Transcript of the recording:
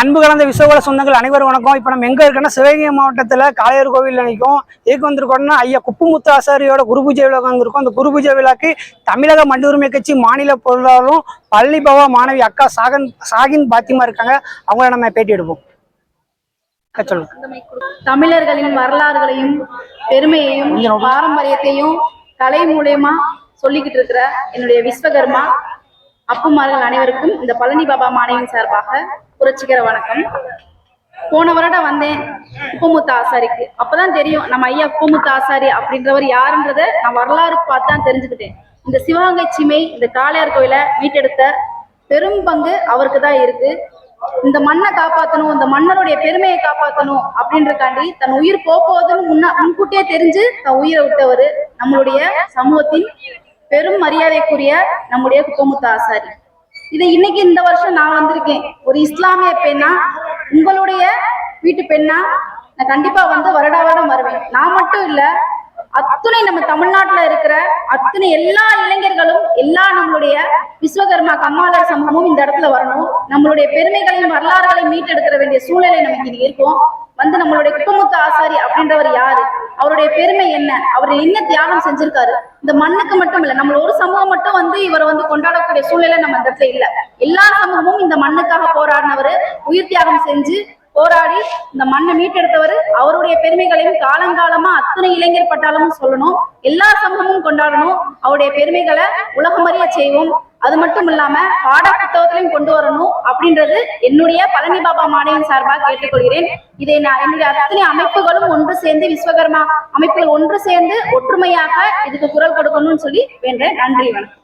அன்பு கலந்த விஸ்வகுல சொந்தங்கள் அனைவரும் வணக்கம். இப்போ நம்ம எங்க இருக்கோம்னா சிவகங்கை மாவட்டத்தில் காளையர் கோவில் நினைக்கும் எதுக்கு வந்திருக்கோம்னா ஐயா குப்புமுத்து ஆசாரியோட குரு பூஜை விழா வந்திருக்கோம். அந்த குரு பூஜை விழாக்கு தமிழக மண்டு உரிமை கட்சி மாநில பொருளாளரும் பள்ளி பவா மாணவி அக்கா சாகன் சாகின் பாத்திமா இருக்காங்க. அவங்கள நம்ம பேட்டி எடுப்போம். சொல்லுங்க. தமிழர்களின் வரலாறுகளையும் பெருமையையும் பாரம்பரியத்தையும் கலை மூலியமா சொல்லிக்கிட்டு இருக்கிற என்னுடைய விஸ்வகர்மா அப்புமார்கள் அனைவருக்கும் இந்த பழனி பாபா மாணவியின் சார்பாக புரட்சிகர வணக்கம். போன வருடம் வந்தேன் உப்புமுத்த ஆசாரிக்கு. அப்பதான் தெரியும் நம்ம ஐயா உப்புமுத்த ஆசாரி அப்படின்றவர் யாருன்றத நான் வரலாறு பார்த்து தான் தெரிஞ்சுக்கிட்டேன். இந்த சிவகங்கை சிமை இந்த காளையார் கோயிலை மீட்டெடுத்த பெரும் பங்கு அவருக்கு தான் இருக்கு. இந்த மண்ணை காப்பாத்தணும் இந்த மன்னருடைய பெருமையை காப்பாற்றணும் அப்படின்றக்காண்டி தன் உயிர் போகுதுன்னு முன்னா முன்கூட்டியே தெரிஞ்சு தன் உயிரை விட்டவர் நம்மளுடைய சமூகத்தின் பெரும் மரியாதைக்குரிய நம்முடைய குப்பமுத்த ஆசாரி. இது இன்னைக்கு இந்த வருஷம் நான் வந்திருக்கேன். ஒரு இஸ்லாமிய பெண்ணா உங்களுடைய வீட்டு பெண்ணா நான் கண்டிப்பா வந்து வருடா வருடம் வருவேன். நான் மட்டும் இல்ல அத்துணை நம்ம தமிழ்நாட்டுல இருக்கிற அத்துணை எல்லா இளைஞர்களும் எல்லா நம்மளுடைய விஸ்வகர்மா கம்மாளர் சமூகமும் இந்த இடத்துல வரணும். நம்மளுடைய பெருமைகளையும் வரலாறுகளையும் மீட்டெடுக்கிற வேண்டிய சூழ்நிலை நமக்கு இது இருக்கும் வந்து நம்மளுடைய குப்பமுத்து ஆசாரி அப்படின்றவர் யாரு? அவருடைய பெருமை என்ன? அவர் என்ன தியாகம் செஞ்சிருக்காரு? இந்த மண்ணுக்கு மட்டும் இல்ல நம்மள ஒரு சமூகம் மட்டும் வந்து இவரை வந்து கொண்டாடக்கூடிய சூழ்நிலை நம்ம இந்த இடத்துல இல்ல. எல்லா சமூகமும் இந்த மண்ணுக்காக போராடினவர் உயிர் தியாகம் செஞ்சு போராடி இந்த மண்ணை மீட்டெடுத்தவர் அவருடைய பெருமைகளையும் காலங்காலமா அத்தனை இளைஞர் பட்டாலும் சொல்லணும். எல்லா சமூகமும் கொண்டாடணும். அவருடைய பெருமைகளை உலகமறிய செய்வோம். அது மட்டும் இல்லாம பாட புத்தகத்திலையும் கொண்டு வரணும் அப்படின்றது என்னுடைய பழனி பாபா மாணவியின் சார்பாக கேட்டுக்கொள்கிறேன். இதை நான் என்னுடைய அத்தனை அமைப்புகளும் ஒன்று சேர்ந்து விஸ்வகர்மா அமைப்புகள் ஒன்று சேர்ந்து ஒற்றுமையாக இதுக்கு குரல் கொடுக்கணும்னு சொல்லி வேண்டேன் நன்றி வணக்கம்.